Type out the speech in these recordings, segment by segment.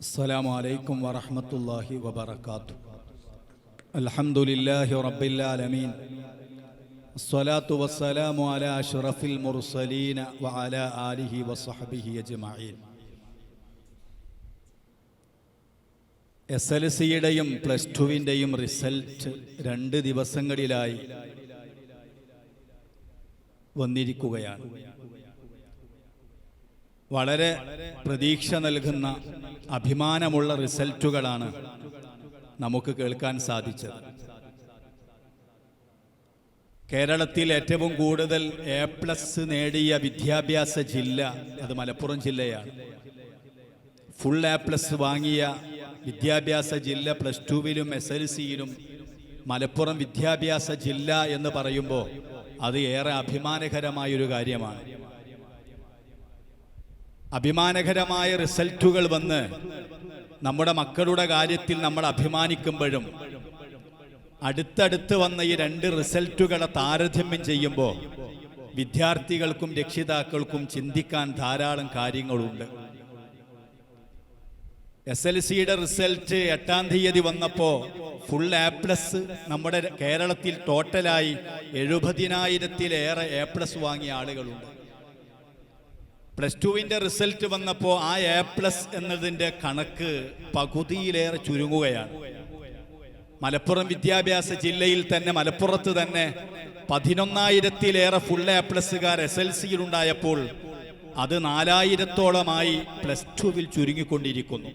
السلام عليكم ورحمة الله وبركاته الحمد لله رب العالمين الصلاة والسلام على أشرف المرسلين وعلى آله وصحبه أجمعين S L സിയുടെയും plus ടുവിൻ്റെയും result രണ്ട് ദിവസങ്ങളിലായി വന്നിരിക്കുകയാണ് വളരെ പ്രതീക്ഷ നൽകുന്ന അഭിമാനമുള്ള റിസൾട്ടുകളാണ് നമുക്ക് കേൾക്കാൻ സാധിച്ചത്. കേരളത്തിൽ ഏറ്റവും കൂടുതൽ എ പ്ലസ് നേടിയ വിദ്യാഭ്യാസ ജില്ല അത് മലപ്പുറം ജില്ലയാണ്. ഫുൾ എ പ്ലസ് വാങ്ങിയ വിദ്യാഭ്യാസ ജില്ല പ്ലസ് ടുവിലും എസ് എൽ സിയിലും മലപ്പുറം വിദ്യാഭ്യാസ ജില്ല എന്ന് പറയുമ്പോൾ അത് ഏറെ അഭിമാനകരമായൊരു കാര്യമാണ്. അഭിമാനകരമായ റിസൾട്ടുകൾ വന്ന് നമ്മുടെ മക്കളുടെ കാര്യത്തിൽ നമ്മൾ അഭിമാനിക്കുമ്പോഴും അടുത്തടുത്ത് വന്ന ഈ രണ്ട് റിസൾട്ടുകളെ താരതമ്യം ചെയ്യുമ്പോൾ വിദ്യാർത്ഥികൾക്കും രക്ഷിതാക്കൾക്കും ചിന്തിക്കാൻ ധാരാളം കാര്യങ്ങളുണ്ട്. എസ് എൽ സിയുടെ റിസൾട്ട് എട്ടാം തീയതി വന്നപ്പോൾ ഫുൾ എ പ്ലസ് നമ്മുടെ കേരളത്തിൽ ടോട്ടലായി എഴുപതിനായിരത്തിലേറെ എ പ്ലസ് വാങ്ങിയ ആളുകളുണ്ട്. പ്ലസ് ടുവിന്റെ റിസൾട്ട് വന്നപ്പോൾ ആ എ പ്ലസ് എന്നതിന്റെ കണക്ക് പകുതിയിലേറെ ചുരുങ്ങുകയാണ്. മലപ്പുറം വിദ്യാഭ്യാസ ജില്ലയിൽ തന്നെ മലപ്പുറത്ത് തന്നെ പതിനൊന്നായിരത്തിലേറെ ഫുൾ എ പ്ലസ്സുകാർ എസ് എൽ സിയിലുണ്ടായപ്പോൾ അത് നാലായിരത്തോളമായി പ്ലസ് ടുവിൽ ചുരുങ്ങിക്കൊണ്ടിരിക്കുന്നു.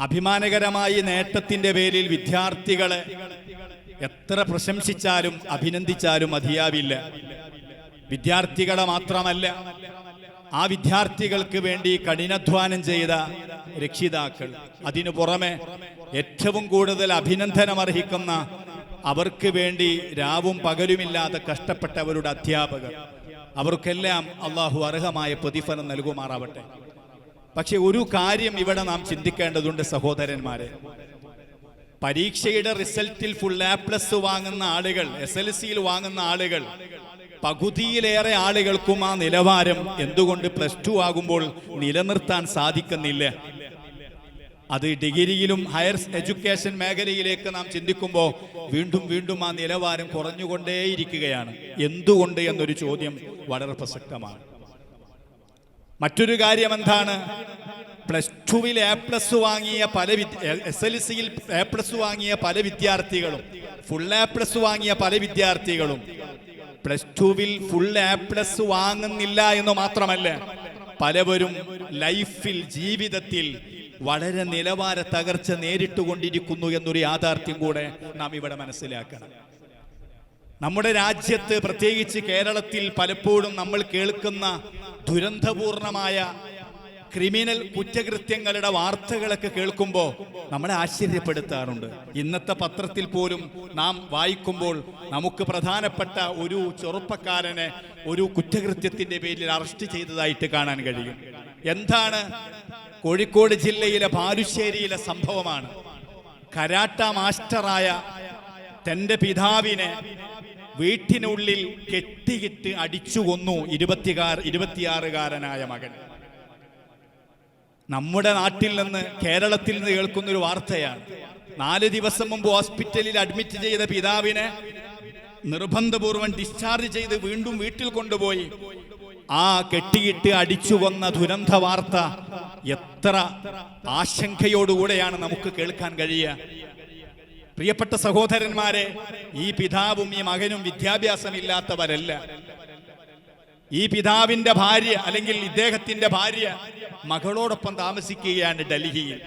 അഭിമാനകരമായി നേട്ടത്തിന്റെ പേരിൽ വിദ്യാർത്ഥികളെ എത്ര പ്രശംസിച്ചാലും അഭിനന്ദിച്ചാലും മതിയാവില്ല. വിദ്യാർത്ഥികളെ മാത്രമല്ല ആ വിദ്യാർത്ഥികൾക്ക് വേണ്ടി കഠിനാധ്വാനം ചെയ്ത രക്ഷിതാക്കൾ. അതിനു പുറമെ ഏറ്റവും കൂടുതൽ അഭിനന്ദനം അർഹിക്കുന്ന അവർക്ക് വേണ്ടി രാവും പകലുമില്ലാതെ കഷ്ടപ്പെട്ടവരുടെ അധ്യാപകർ. അവർക്കെല്ലാം അള്ളാഹു അർഹമായ പ്രതിഫലം നൽകുമാറാവട്ടെ. പക്ഷെ ഒരു കാര്യം ഇവിടെ നാം ചിന്തിക്കേണ്ടതുണ്ട് സഹോദരന്മാരെ. പരീക്ഷയുടെ റിസൾട്ടിൽ ഫുൾ എ പ്ലസ് വാങ്ങുന്ന ആളുകൾ എസ് എൽ സിയിൽ വാങ്ങുന്ന ആളുകൾ പകുതിയിലേറെ ആളുകൾക്കും ആ നിലവാരം എന്തുകൊണ്ട് പ്ലസ് ടു ആകുമ്പോൾ നിലനിർത്താൻ സാധിക്കുന്നില്ല. അത് ഡിഗ്രിയിലും ഹയർ എഡ്യൂക്കേഷൻ മേഖലയിലേക്ക് നാം ചിന്തിക്കുമ്പോൾ വീണ്ടും വീണ്ടും ആ നിലവാരം കുറഞ്ഞുകൊണ്ടേയിരിക്കുകയാണ്. എന്തുകൊണ്ട് എന്നൊരു ചോദ്യം വളരെ പ്രസക്തമാണ്. മറ്റൊരു കാര്യം എന്താണ് പ്ലസ് ടുവിൽ എ പ്ലസ് വാങ്ങിയ പല എസ് എൽ സിയിൽ എ പ്ലസ് വാങ്ങിയ പല വിദ്യാർത്ഥികളും ഫുൾ എ പ്ലസ് വാങ്ങിയ പല വിദ്യാർത്ഥികളും പ്ലസ് ടുവിൽ ഫുൾ എ പ്ലസ് വാങ്ങുന്നില്ല എന്ന് മാത്രമല്ല പലവരും ലൈഫിൽ ജീവിതത്തിൽ വളരെ നിലവാര തകർച്ച നേരിട്ടുകൊണ്ടിരിക്കുന്നു എന്നൊരു യാഥാർത്ഥ്യം കൂടെ നാം ഇവിടെ മനസ്സിലാക്കണം. നമ്മുടെ രാജ്യത്ത് പ്രത്യേകിച്ച് കേരളത്തിൽ പലപ്പോഴും നമ്മൾ കേൾക്കുന്ന ദുരന്തപൂർണമായ ക്രിമിനൽ കുറ്റകൃത്യങ്ങളുടെ വാർത്തകളൊക്കെ കേൾക്കുമ്പോൾ നമ്മളെ ആശ്ചര്യപ്പെടുത്താറുണ്ട്. ഇന്നത്തെ പത്രത്തിൽ പോലും നാം വായിക്കുമ്പോൾ നമുക്ക് പ്രധാനപ്പെട്ട ഒരു ചെറുപ്പക്കാരനെ ഒരു കുറ്റകൃത്യത്തിന്റെ പേരിൽ അറസ്റ്റ് ചെയ്തതായിട്ട് കാണാൻ കഴിയും. എന്താണ്? കോഴിക്കോട് ജില്ലയിലെ ബാലുശ്ശേരിയിലെ സംഭവമാണ്. കരാട്ട മാസ്റ്ററായ തന്റെ പിതാവിനെ വീട്ടിനുള്ളിൽ കെട്ടിയിട്ട് അടിച്ചു കൊന്നു ഇരുപത്തികാർ ഇരുപത്തിയാറുകാരനായ മകൻ. നമ്മുടെ നാട്ടിൽ നിന്ന് കേരളത്തിൽ നിന്ന് കേൾക്കുന്ന ഒരു വാർത്തയാണ്. നാല് ദിവസം മുമ്പ് ഹോസ്പിറ്റലിൽ അഡ്മിറ്റ് ചെയ്ത പിതാവിനെ നിർബന്ധപൂർവം ഡിസ്ചാർജ് ചെയ്ത് വീണ്ടും വീട്ടിൽ കൊണ്ടുപോയി. ആ കെട്ടിയിട്ട് അടിച്ചു കൊന്ന ദുരന്ത വാർത്ത എത്ര ആശങ്കയോടുകൂടെയാണ് നമുക്ക് കേൾക്കാൻ കഴിയുക. പ്രിയപ്പെട്ട സഹോദരന്മാരെ ഈ പിതാവും ഈ മകനും വിദ്യാഭ്യാസമില്ലാത്തവരല്ല. ഈ പിതാവിന്റെ ഭാര്യ അല്ലെങ്കിൽ ഇദ്ദേഹത്തിന്റെ ഭാര്യ മകളോടൊപ്പം താമസിക്കുകയാണ് ഡൽഹിയിൽ.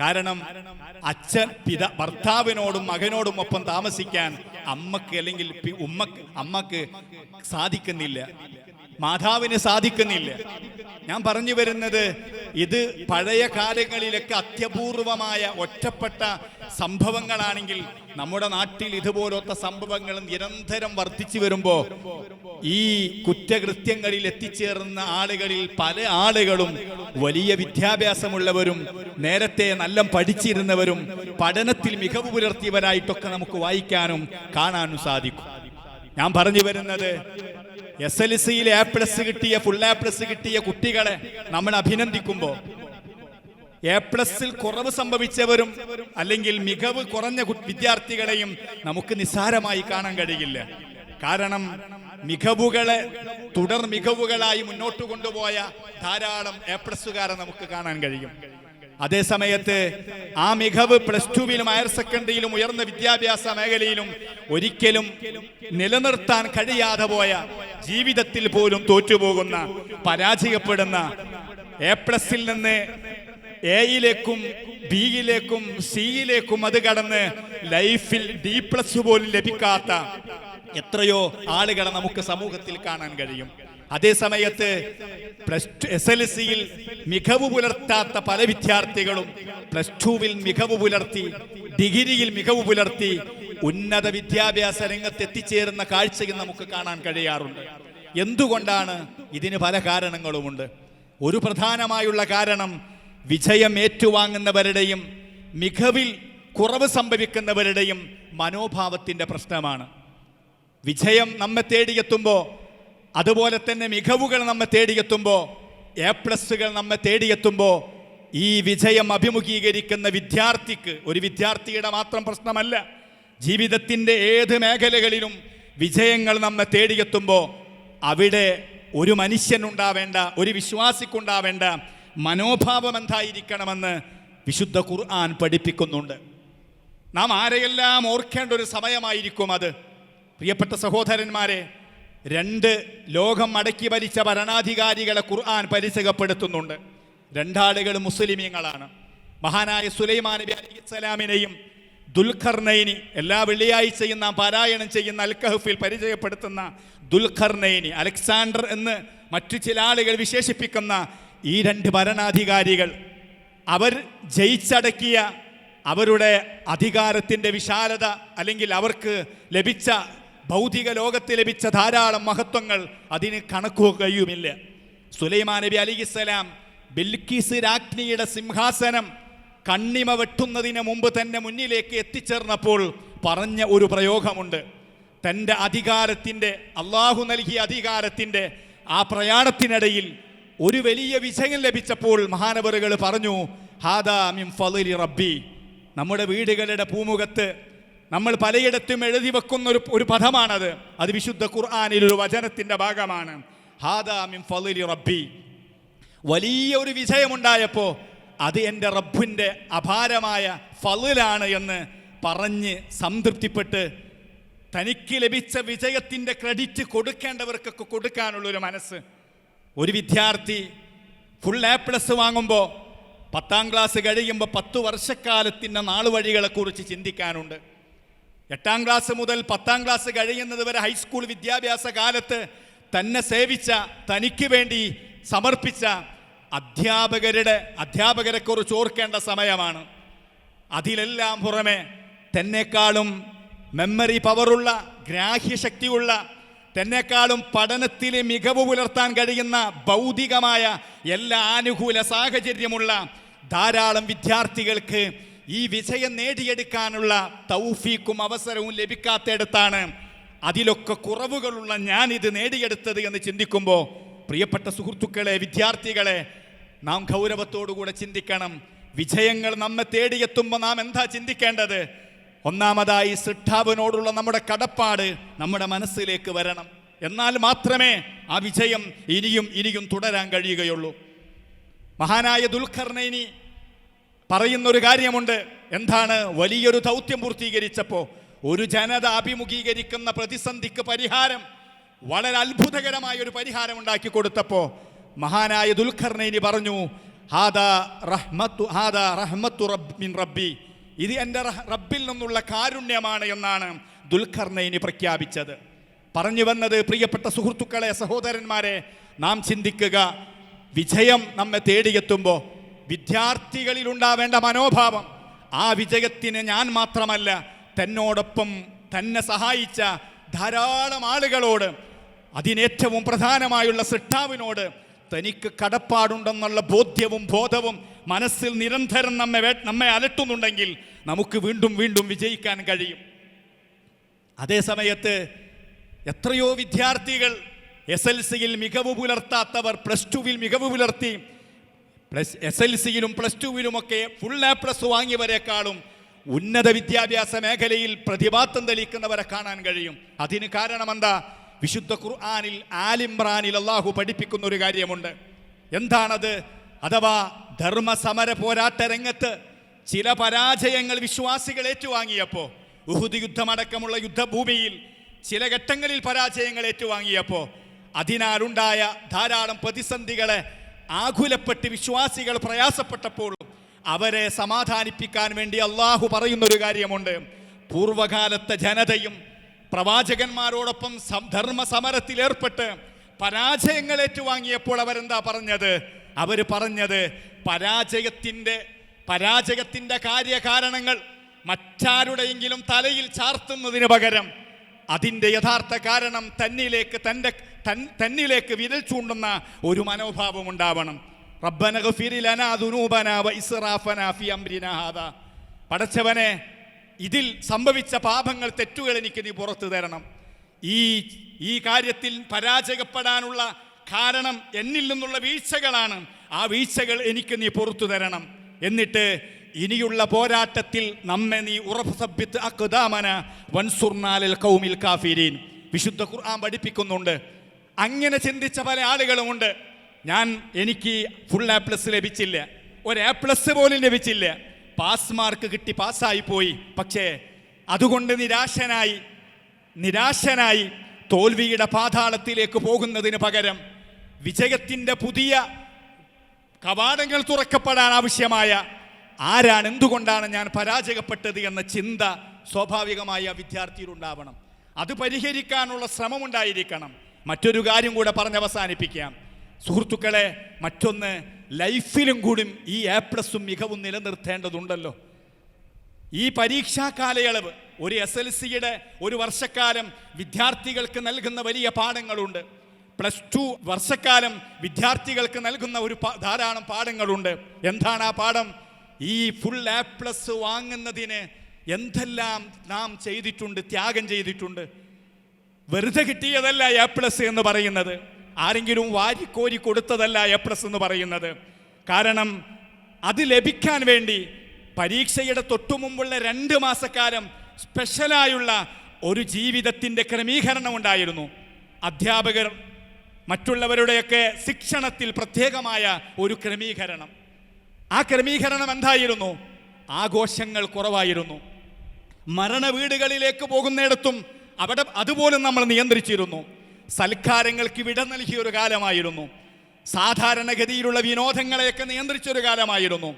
കാരണം അച്ഛൻ പിത ഭർത്താവിനോടും മകനോടും ഒപ്പം താമസിക്കാൻ അമ്മയ്ക്ക് അല്ലെങ്കിൽ ഉമ്മക്ക് അമ്മയ്ക്ക് സാധിക്കുന്നില്ല. മാതാവിന് സാധിക്കുന്നില്ല. ഞാൻ പറഞ്ഞു വരുന്നത് ഇത് പഴയ കാലങ്ങളിലൊക്കെ അത്യപൂർവമായ ഒറ്റപ്പെട്ട സംഭവങ്ങളാണെങ്കിൽ നമ്മുടെ നാട്ടിൽ ഇതുപോലത്തെ സംഭവങ്ങൾ നിരന്തരം വർദ്ധിച്ചു വരുമ്പോൾ ഈ കുറ്റകൃത്യങ്ങളിൽ എത്തിച്ചേർന്ന ആളുകളിൽ പല ആളുകളും വലിയ വിദ്യാഭ്യാസമുള്ളവരും നേരത്തെ നല്ല പഠിച്ചിരുന്നവരും പഠനത്തിൽ മികവ് പുലർത്തിയവരായിട്ടൊക്കെ നമുക്ക് വായിക്കാനും കാണാനും സാധിക്കും. ഞാൻ പറഞ്ഞു വരുന്നത് എസ് എൽ സിയിൽ എ പ്ലസ് കിട്ടിയ ഫുൾ എ പ്ലസ് കിട്ടിയ കുട്ടികളെ നമ്മൾ അഭിനന്ദിക്കുമ്പോൾ എ പ്ലസിൽ കുറവ് സംഭവിച്ചവരും അല്ലെങ്കിൽ മികവ് കുറഞ്ഞ വിദ്യാർത്ഥികളെയും നമുക്ക് നിസ്സാരമായി കാണാൻ കഴിയില്ല. കാരണം മികവുകളെ തുടർ മികവുകളായി മുന്നോട്ട് കൊണ്ടുപോയ ധാരാളം എ പ്ലസുകാരെ നമുക്ക് കാണാൻ കഴിയും. അതേ സമയത്ത് ആ മികവ് പ്ലസ് ടുവിലും ഹയർ സെക്കൻഡറിയിലും ഉയർന്ന വിദ്യാഭ്യാസ മേഖലയിലും ഒരിക്കലും നിലനിർത്താൻ കഴിയാതെ പോയ ജീവിതത്തിൽ പോലും തോറ്റുപോകുന്ന പരാജയപ്പെടുന്ന എ പ്ലസിൽ നിന്ന് എയിലേക്കും ബിയിലേക്കും സിയിലേക്കും അത് കടന്ന് ലൈഫിൽ ഡി പ്ലസ് പോലും ലഭിക്കാത്ത എത്രയോ ആളുകളെ നമുക്ക് സമൂഹത്തിൽ കാണാൻ കഴിയും. അതേ സമയത്ത് പ്ലസ് ടു എസ് എൽ സിയിൽ മികവ് പുലർത്താത്ത പല വിദ്യാർത്ഥികളും പ്ലസ് ടുവിൽ മികവ് പുലർത്തി ഡിഗ്രിയിൽ മികവ് പുലർത്തി ഉന്നത വിദ്യാഭ്യാസ രംഗത്ത് എത്തിച്ചേരുന്ന കാഴ്ചയും നമുക്ക് കാണാൻ കഴിയാറുണ്ട്. എന്തുകൊണ്ടാണ് ഇതിന് പല കാരണങ്ങളുമുണ്ട്? ഒരു പ്രധാനമായുള്ള കാരണം വിജയം ഏറ്റുവാങ്ങുന്നവരുടെയും മികവിൽ കുറവ് സംഭവിക്കുന്നവരുടെയും മനോഭാവത്തിന്റെ പ്രശ്നമാണ്. വിജയം നമ്മെ തേടിയെത്തുമ്പോൾ അതുപോലെ തന്നെ മികവുകൾ നമ്മെ തേടിയെത്തുമ്പോൾ എ പ്ലസ്സുകൾ നമ്മെ തേടിയെത്തുമ്പോൾ ഈ വിജയം അഭിമുഖീകരിക്കുന്ന വിദ്യാർത്ഥിക്ക് ഒരു വിദ്യാർത്ഥിയുടെ മാത്രം പ്രശ്നമല്ല ജീവിതത്തിന്റെ ഏത് മേഖലകളിലും വിജയങ്ങൾ നമ്മെ തേടിയെത്തുമ്പോൾ അവിടെ ഒരു മനുഷ്യനുണ്ടാവേണ്ട ഒരു വിശ്വാസിക്കുണ്ടാവേണ്ട മനോഭാവം എന്തായിരിക്കണമെന്ന് വിശുദ്ധ ഖുർആൻ പഠിപ്പിക്കുന്നുണ്ട്. നാം ആരെയെല്ലാം ഓർക്കേണ്ട ഒരു സമയമായിരിക്കും അത്? പ്രിയപ്പെട്ട സഹോദരന്മാരെ രണ്ട് ലോകം അടക്കി ഭരിച്ച ഭരണാധികാരികളെ ഖുർആൻ പരിചയപ്പെടുത്തുന്നുണ്ട്. രണ്ടാളുകൾ മുസ്ലിമീങ്ങളാണ്. മഹാനായ സുലൈമാൻ നബി അലിസ്സലാമിനെയും ദുൽഖർനൈനി എല്ലാ വെള്ളിയാഴ്ചയും നാം പാരായണം ചെയ്യുന്ന അൽ കഹഫിൽ പരിചയപ്പെടുത്തുന്ന ദുൽഖർനൈനി അലക്സാണ്ടർ എന്ന് മറ്റു ചില ആളുകൾ വിശേഷിപ്പിക്കുന്ന ഈ രണ്ട് ഭരണാധികാരികൾ അവർ ജയിച്ചടക്കിയ അവരുടെ അധികാരത്തിന്റെ വിശാലത അല്ലെങ്കിൽ അവർക്ക് ലഭിച്ച ഭൗതിക ലോകത്ത് ലഭിച്ച ധാരാളം മഹത്വങ്ങൾ അതിന് കണക്കു കഴിയുമില്ല സുലൈമാൻ നബി അലിസ്സലാം ബിൽക്കീസ് രാജ്ഞിയുടെ സിംഹാസനം കണ്ണിമ വെട്ടുന്നതിന് മുമ്പ് തന്നെ മുന്നിലേക്ക് എത്തിച്ചേർന്നപ്പോൾ പറഞ്ഞ ഒരു പ്രയോഗമുണ്ട്. തന്റെ അധികാരത്തിന്റെ അള്ളാഹു നൽകിയ അധികാരത്തിന്റെ ആ പ്രയാണത്തിനിടയിൽ ഒരു വലിയ വിജയം ലഭിച്ചപ്പോൾ മഹാനവറുകൾ പറഞ്ഞു ഹാദാ മിം ഫലി റബ്ബി. നമ്മുടെ വീടുകളുടെ പൂമുഖത്ത് നമ്മൾ പലയിടത്തും എഴുതി വെക്കുന്ന ഒരു ഒരു പദമാണത്. അത് വിശുദ്ധ ഖുർആാനിൽ ഒരു വചനത്തിന്റെ ഭാഗമാണ്. ഹാദാ മിൻ ഫളിലി റബ്ബി. വലിയ ഒരു വിജയമുണ്ടായപ്പോൾ അത് എന്റെ റബ്ബിന്റെ അപാരമായ ഫലിലാണ് എന്ന് പറഞ്ഞ് സംതൃപ്തിപ്പെട്ട് തനിക്ക് ലഭിച്ച വിജയത്തിന്റെ ക്രെഡിറ്റ് കൊടുക്കേണ്ടവർക്കൊക്കെ കൊടുക്കാനുള്ളൊരു മനസ്സ്. ഒരു വിദ്യാർത്ഥി ഫുൾ എ പ്ലസ് വാങ്ങുമ്പോൾ പത്താം ക്ലാസ് കഴിയുമ്പോൾ പത്ത് വർഷക്കാലത്തിന്റെ നാളുവഴികളെക്കുറിച്ച് ചിന്തിക്കാനുണ്ട്. എട്ടാം ക്ലാസ് മുതൽ പത്താം ക്ലാസ് കഴിയുന്നത് വരെ ഹൈസ്കൂൾ വിദ്യാഭ്യാസ കാലത്ത് തന്നെ സേവിച്ച തനിക്ക് വേണ്ടി സമർപ്പിച്ച അധ്യാപകരുടെ അധ്യാപകരെക്കുറിച്ച് ഓർക്കേണ്ട സമയമാണ്. അതിലെല്ലാം പുറമെ തന്നെക്കാളും മെമ്മറി പവറുള്ള ഗ്രാഹ്യശക്തിയുള്ള തന്നെക്കാളും പഠനത്തിൽ മികവ് പുലർത്താൻ കഴിയുന്ന ഭൗതികമായ എല്ലാ ആനുകൂല സാഹചര്യമുള്ള ധാരാളം വിദ്യാർത്ഥികൾക്ക് ഈ വിജയം നേടിയെടുക്കാനുള്ള തൗഫീക്കും അവസരവും ലഭിക്കാത്തയിടത്താണ് അതിലൊക്കെ കുറവുകളുള്ള ഞാൻ ഇത് നേടിയെടുത്തത് എന്ന് ചിന്തിക്കുമ്പോൾ പ്രിയപ്പെട്ട സുഹൃത്തുക്കളെ വിദ്യാർത്ഥികളെ നാം ഗൗരവത്തോടുകൂടെ ചിന്തിക്കണം. വിജയങ്ങൾ നമ്മെ തേടിയെത്തുമ്പോൾ നാം എന്താ ചിന്തിക്കേണ്ടത്? ഒന്നാമതായി സൃഷ്ടാവിനോടുള്ള നമ്മുടെ കടപ്പാട് നമ്മുടെ മനസ്സിലേക്ക് വരണം. എന്നാൽ മാത്രമേ ആ വിജയം ഇനിയും ഇനിയും തുടരാൻ കഴിയുകയുള്ളൂ. മഹാനായ ദുൽഖർണൈനി പറയുന്ന ഒരു കാര്യമുണ്ട്. എന്താണ്? വലിയൊരു ദൗത്യം പൂർത്തീകരിച്ചപ്പോൾ ഒരു ജനത അഭിമുഖീകരിക്കുന്ന പ്രതിസന്ധിക്ക് പരിഹാരം വളരെ അത്ഭുതകരമായ ഒരു പരിഹാരം ഉണ്ടാക്കി കൊടുത്തപ്പോൾ മഹാനായ ദുൽഖർണൈനി പറഞ്ഞു ഹാദാ റഹ്മത്തു ഹാദാ റഹ്മത്തു റബ്ബിൻ റബ്ബി. ഇത് എന്റെ റബ്ബിൽ നിന്നുള്ള കാരുണ്യമാണ് എന്നാണ് ദുൽഖർണൈനി പ്രഖ്യാപിച്ചത്. പറഞ്ഞു വന്നത് പ്രിയപ്പെട്ട സുഹൃത്തുക്കളെ സഹോദരന്മാരെ നാം ചിന്തിക്കുക വിജയം നമ്മെ തേടിയെത്തുമ്പോൾ വിദ്യാർത്ഥികളിൽ ഉണ്ടാവേണ്ട മനോഭാവം. ആ വിജയത്തിന് ഞാൻ മാത്രമല്ല തന്നോടൊപ്പം തന്നെ സഹായിച്ച ധാരാളം ആളുകളോട് അതിനേറ്റവും പ്രധാനമായുള്ള സൃഷ്ടാവിനോട് തനിക്ക് കടപ്പാടുണ്ടെന്നുള്ള ബോധ്യവും ബോധവും മനസ്സിൽ നിരന്തരം നമ്മെ നമ്മെ അലട്ടുന്നുണ്ടെങ്കിൽ നമുക്ക് വീണ്ടും വീണ്ടും വിജയിക്കാൻ കഴിയും. അതേ സമയത്ത് എത്രയോ വിദ്യാർത്ഥികൾ എസ് എൽ സിയിൽ മികവ് പുലർത്താത്തവർ പ്ലസ് ടുവിൽ മികവ് പുലർത്തി പ്ലസ് എസ് എൽ സിയിലും പ്ലസ് ടുവിലുമൊക്കെ ഫുൾ എ പ്ലസ് വാങ്ങിയവരെക്കാളും ഉന്നത വിദ്യാഭ്യാസ മേഖലയിൽ പ്രതിഭാത്തം തെളിയിക്കുന്നവരെ കാണാൻ കഴിയും. അതിന് കാരണം എന്താ വിശുദ്ധ ഖുർആാനിൽ ആലിംറാനിൽ അള്ളാഹു പഠിപ്പിക്കുന്ന ഒരു കാര്യമുണ്ട്. എന്താണത്? അഥവാ ധർമ്മസമര പോരാട്ട രംഗത്ത് ചില പരാജയങ്ങൾ വിശ്വാസികൾ ഏറ്റുവാങ്ങിയപ്പോൾ ഉഹുദ് യുദ്ധമടക്കമുള്ള യുദ്ധഭൂമിയിൽ ചില ഘട്ടങ്ങളിൽ പരാജയങ്ങൾ ഏറ്റുവാങ്ങിയപ്പോൾ അതിനാലുണ്ടായ ധാരാളം പ്രതിസന്ധികളെ ആകുലപ്പെട്ട് വിശ്വാസികൾ പ്രയാസപ്പെട്ടപ്പോൾ അവരെ സമാധാനിപ്പിക്കാൻ വേണ്ടി അള്ളാഹു പറയുന്നൊരു കാര്യമുണ്ട്. പൂർവകാലത്തെ ജനതയും പ്രവാചകന്മാരോടൊപ്പം ധർമ്മ സമരത്തിൽ ഏർപ്പെട്ട് പരാജയങ്ങൾ ഏറ്റുവാങ്ങിയപ്പോൾ അവരെന്താ പറഞ്ഞത്? അവർ പറഞ്ഞത് പരാജയത്തിന്റെ പരാജയത്തിന്റെ കാര്യകാരണങ്ങൾ മറ്റാരുടെയെങ്കിലും തലയിൽ ചാർത്തുന്നതിന് പകരം അതിന്റെ യഥാർത്ഥ കാരണം തന്നിലേക്ക് തന്റെ തൻ തന്നിലേക്ക് വിരൽ ചൂണ്ടുന്ന ഒരു മനോഭാവം ഉണ്ടാവണം. പടച്ചവനെ ഇതിൽ സംഭവിച്ച പാപങ്ങൾ തെറ്റുകൾ എനിക്ക് നീ പുറത്തു തരണം. ഈ ഈ കാര്യത്തിൽ പരാജയപ്പെടാനുള്ള കാരണം എന്നിൽ നിന്നുള്ള വീഴ്ചകളാണ്. ആ വീഴ്ചകൾ എനിക്ക് നീ പുറത്തു തരണം. എന്നിട്ട് ഇനിയുള്ള പോരാട്ടത്തിൽ നമ്മെ നീ അക്കുദാമന വൻസുർനാലിൽ കൗമിൽ കാഫിരീൻ. വിശുദ്ധ ഖുർആൻ പഠിപ്പിക്കുന്നുണ്ട്. അങ്ങനെ ചിന്തിച്ച പല ആളുകളുമുണ്ട്. ഞാൻ എനിക്ക് ഫുൾ എ പ്ലസ് ലഭിച്ചില്ല. ഒരു എ പ്ലസ് പോലും ലഭിച്ചില്ല. പാസ് മാർക്ക് കിട്ടി പാസ്സായി പോയി. പക്ഷേ അതുകൊണ്ട് നിരാശനായി നിരാശനായി തോൽവിയുടെ പാതാളത്തിലേക്ക് പോകുന്നതിന് പകരം വിജയത്തിന്റെ പുതിയ കവാടങ്ങൾ തുറക്കപ്പെടാൻ ആവശ്യമായ ആരാണ് എന്തുകൊണ്ടാണ് ഞാൻ പരാജയപ്പെട്ടത് എന്ന ചിന്ത സ്വാഭാവികമായി ആ വിദ്യാർത്ഥിയിലുണ്ടാവണം. അത് പരിഹരിക്കാനുള്ള ശ്രമമുണ്ടായിരിക്കണം. മറ്റൊരു കാര്യം കൂടെ പറഞ്ഞ് അവസാനിപ്പിക്കാം. സുഹൃത്തുക്കളെ മറ്റൊന്ന് ലൈഫിലും കൂടി ഈ എ പ്ലസും മികവും നിലനിർത്തേണ്ടതുണ്ടല്ലോ. ഈ പരീക്ഷാ കാലയളവ് ഒരു എസ് എൽ സിയുടെ ഒരു വർഷക്കാലം വിദ്യാർത്ഥികൾക്ക് നൽകുന്ന വലിയ പാഠങ്ങളുണ്ട്. പ്ലസ് ടു വർഷക്കാലം വിദ്യാർത്ഥികൾക്ക് നൽകുന്ന ഒരു ധാരാളം പാഠങ്ങളുണ്ട്. എന്താണ് ആ പാഠം? ഈ ഫുൾ എ പ്ലസ് വാങ്ങുന്നതിന് എന്തെല്ലാം നാം ചെയ്തിട്ടുണ്ട് ത്യാഗം ചെയ്തിട്ടുണ്ട്. വെറുതെ കിട്ടിയതല്ല എ പ്ലസ് എന്ന് പറയുന്നത്. ആരെങ്കിലും വാരിക്കോരി കൊടുത്തതല്ല എ പ്ലസ് എന്ന് പറയുന്നത്. കാരണം അത് ലഭിക്കാൻ വേണ്ടി പരീക്ഷയുടെ തൊട്ടുമുമ്പുള്ള രണ്ട് മാസക്കാലം സ്പെഷ്യലായുള്ള ഒരു ജീവിതത്തിന്റെ ക്രമീകരണം ഉണ്ടായിരുന്നു. അധ്യാപകർ മറ്റുള്ളവരുടെയൊക്കെ ശിക്ഷണത്തിൽ പ്രത്യേകമായ ഒരു ക്രമീകരണം. ആ ക്രമീകരണം എന്തായിരുന്നു? ആഘോഷങ്ങൾ കുറവായിരുന്നു. മരണ വീടുകളിലേക്ക് പോകുന്നിടത്തും അവിടെ അതുപോലും നമ്മൾ നിയന്ത്രിച്ചിരുന്നു. സൽക്കാരങ്ങൾക്ക് വിട നൽകിയ ഒരു കാലമായിരുന്നു. സാധാരണഗതിയിലുള്ള വിനോദങ്ങളെയൊക്കെ നിയന്ത്രിച്ചൊരു കാലമായിരുന്നു.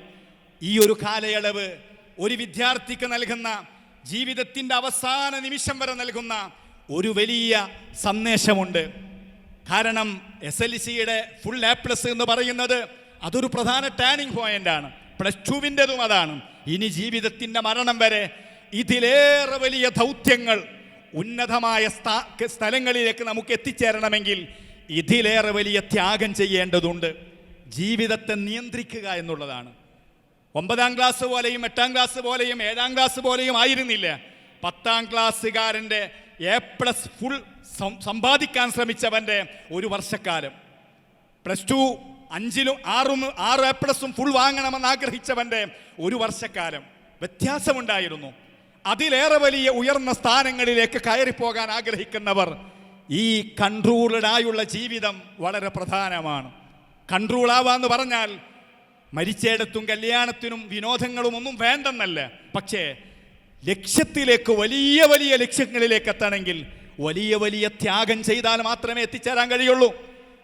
ഈ ഒരു കാലയളവ് ഒരു വിദ്യാർത്ഥിക്ക് നൽകുന്ന ജീവിതത്തിന്റെ അവസാന നിമിഷം വരെ നൽകുന്ന ഒരു വലിയ സന്ദേശമുണ്ട്. കാരണം എസ് എൽ സിയുടെ ഫുൾ എ പ്ലസ് എന്ന് പറയുന്നത് അതൊരു പ്രധാന ടേണിംഗ് പോയിന്റ് ആണ്. പ്ലസ് ടുവിന്റെതും അതാണ്. ഇനി ജീവിതത്തിന്റെ മരണം വരെ ഇതിലേറെ വലിയ ദൗത്യങ്ങൾ ഉന്നതമായ സ്ഥാ- സ്ഥലങ്ങളിലേക്ക് നമുക്ക് എത്തിച്ചേരണമെങ്കിൽ ഇതിലേറെ വലിയ ത്യാഗം ചെയ്യേണ്ടതുണ്ട്. ജീവിതത്തെ നിയന്ത്രിക്കുക എന്നുള്ളതാണ്. ഒമ്പതാം ക്ലാസ് പോലെയും എട്ടാം ക്ലാസ് പോലെയും ഏഴാം ക്ലാസ് പോലെയും ആയിരുന്നില്ല. പത്താം ക്ലാസ്സുകാരന്റെ എ പ്ലസ് ഫുൾ സമ്പാദിക്കാൻ ശ്രമിച്ചവന്റെ ഒരു വർഷക്കാലം. പ്ലസ് ടു അഞ്ചിലും ആറും ആറ് എ പ്ലസും ഫുൾ വാങ്ങണമെന്ന് ആഗ്രഹിച്ചവന്റെ ഒരു വർഷക്കാലം. വ്യത്യാസമുണ്ടായിരുന്നു. അതിലേറെ വലിയ ഉയർന്ന സ്ഥാനങ്ങളിലേക്ക് കയറിപ്പോകാൻ ആഗ്രഹിക്കുന്നവർ ഈ കൺട്രോൾഡായുള്ള ജീവിതം വളരെ പ്രധാനമാണ്. കൺട്രോൾ ആവാന്ന് പറഞ്ഞാൽ മരിച്ചയിടത്തും കല്യാണത്തിനും വിനോദങ്ങളും ഒന്നും വേണ്ടെന്നല്ല. പക്ഷേ ലക്ഷ്യത്തിലേക്ക് വലിയ വലിയ ലക്ഷ്യങ്ങളിലേക്ക് എത്തണമെങ്കിൽ വലിയ വലിയ ത്യാഗം ചെയ്താൽ മാത്രമേ എത്തിച്ചേരാൻ കഴിയുള്ളൂ.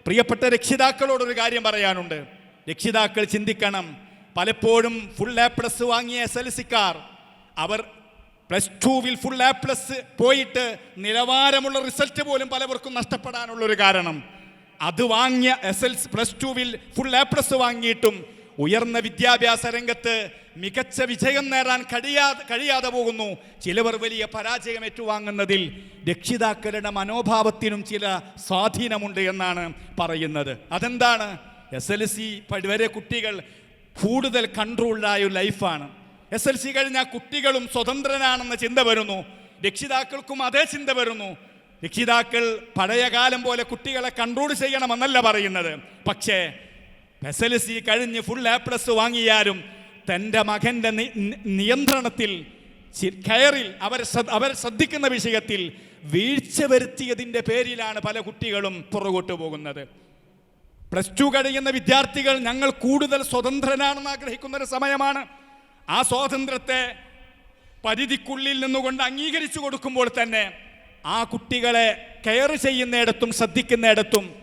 പ്രിയപ്പെട്ട രക്ഷിതാക്കളോടൊരു കാര്യം പറയാനുണ്ട്. രക്ഷിതാക്കൾ ചിന്തിക്കണം. പലപ്പോഴും ഫുൾ എ പ്ലസ് വാങ്ങിയ എസ് എൽ സിക്കാർ അവർ പ്ലസ് ടുവിൽ ഫുൾ എ പ്ലസ് പോയിട്ട് നിലവാരമുള്ള റിസൾട്ട് പോലും പലവർക്കും നഷ്ടപ്പെടാനുള്ള ഒരു കാരണം. അത് വാങ്ങിയ എസ് എൽ പ്ലസ് ടുവിൽ ഫുൾ എ പ്ലസ് വാങ്ങിയിട്ടും ഉയർന്ന വിദ്യാഭ്യാസ രംഗത്ത് മികച്ച വിജയം നേടാൻ കഴിയാതെ കഴിയാതെ പോകുന്നു. ചിലവർ വലിയ പരാജയം ഏറ്റുവാങ്ങുന്നതിൽ രക്ഷിതാക്കളുടെ മനോഭാവത്തിനും ചില സ്വാധീനമുണ്ട് എന്നാണ് പറയുന്നത്. അതെന്താണ്? എസ് എൽ സി വരെ കുട്ടികൾ കൂടുതൽ കൺട്രോൾഡായ ലൈഫാണ് എസ് എൽ സി കഴിഞ്ഞാൽ കുട്ടികളും സ്വതന്ത്രനാണെന്ന ചിന്ത വരുന്നു. രക്ഷിതാക്കൾക്കും അതേ ചിന്ത വരുന്നു. രക്ഷിതാക്കൾ പഴയ കാലം പോലെ കുട്ടികളെ കൺട്രോൾ ചെയ്യണമെന്നല്ല പറയുന്നത്. പക്ഷേ എസ് എൽ സി കഴിഞ്ഞ് ഫുൾ എ പ്ലസ് വാങ്ങിയാലും തന്റെ മകന്റെ നിയന്ത്രണത്തിൽ കയറിൽ അവർ അവർ ശ്രദ്ധിക്കുന്ന വിഷയത്തിൽ വീഴ്ച വരുത്തിയതിന്റെ പേരിലാണ് പല കുട്ടികളും പുറകോട്ട് പോകുന്നത്. പ്ലസ് ടു കഴിയുന്ന വിദ്യാർത്ഥികൾ ഞങ്ങൾ കൂടുതൽ സ്വതന്ത്രനാണെന്ന് ആഗ്രഹിക്കുന്ന ഒരു സമയമാണ്. ആ സ്വാതന്ത്ര്യത്തെ പരിധിക്കുള്ളിൽ നിന്നുകൊണ്ട് അംഗീകരിച്ചു കൊടുക്കുമ്പോൾ തന്നെ ആ കുട്ടികളെ കെയർ ചെയ്യുന്നിടത്തും ശ്രദ്ധിക്കുന്നിടത്തും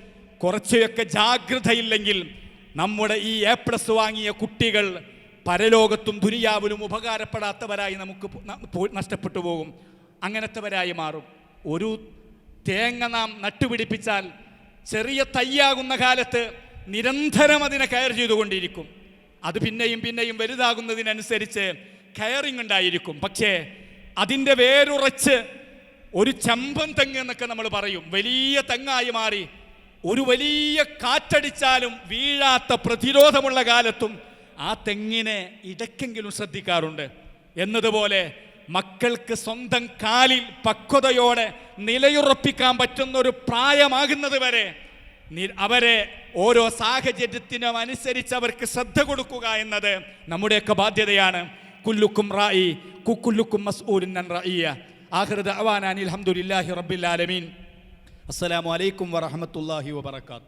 കുറച്ചൊക്കെ ജാഗ്രതയില്ലെങ്കിൽ നമ്മുടെ ഈ എ പ്ലസ് വാങ്ങിയ കുട്ടികൾ പരലോകത്തും ദുനിയാവിലും ഉപകാരപ്പെടാത്തവരായി നമുക്ക് നഷ്ടപ്പെട്ടു പോകും. അങ്ങനത്തെവരായി മാറും. ഒരു തേങ്ങ നാം നട്ടുപിടിപ്പിച്ചാൽ ചെറിയ തയ്യാകുന്ന കാലത്ത് നിരന്തരം അതിനെ കയർ ചെയ്തുകൊണ്ടിരിക്കും. അത് പിന്നെയും പിന്നെയും വലുതാകുന്നതിനനുസരിച്ച് കെയറിങ് ഉണ്ടായിരിക്കും. പക്ഷേ അതിന്റെ വേരുറച്ച് ഒരു ചമ്പൻ തെങ്ങ് എന്നൊക്കെ നമ്മൾ പറയും. വലിയ തെങ്ങായി മാറി ഒരു വലിയ കാറ്റടിച്ചാലും വീഴാത്ത പ്രതിരോധമുള്ള കാലത്തും ആ തെങ്ങിനെ ഇടയ്ക്കെങ്കിലും ശ്രദ്ധിക്കാറുണ്ട്. എന്നതുപോലെ മക്കൾക്ക് സ്വന്തം കാലിൽ പക്വതയോടെ നിലയുറപ്പിക്കാൻ പറ്റുന്ന ഒരു പ്രായമാകുന്നത് വരെ അവരെ ഓരോ സാഹചര്യത്തിനും അനുസരിച്ച് അവർക്ക് ശ്രദ്ധ കൊടുക്കുക എന്നത് നമ്മുടെയൊക്കെ ബാധ്യതയാണ്. കുല്ലുക്കും റായി കുക്കുല്ലുക്കും മസ്ഊലിൻ റായിയ ആഹൃദ അനിൽ ഹംദുലില്ലാഹി റബ്ബിൽ ആലമീൻ. അസ്സലാമു അലൈക്കും വറഹ്മത്തുള്ളാഹി വബറകാതുഹു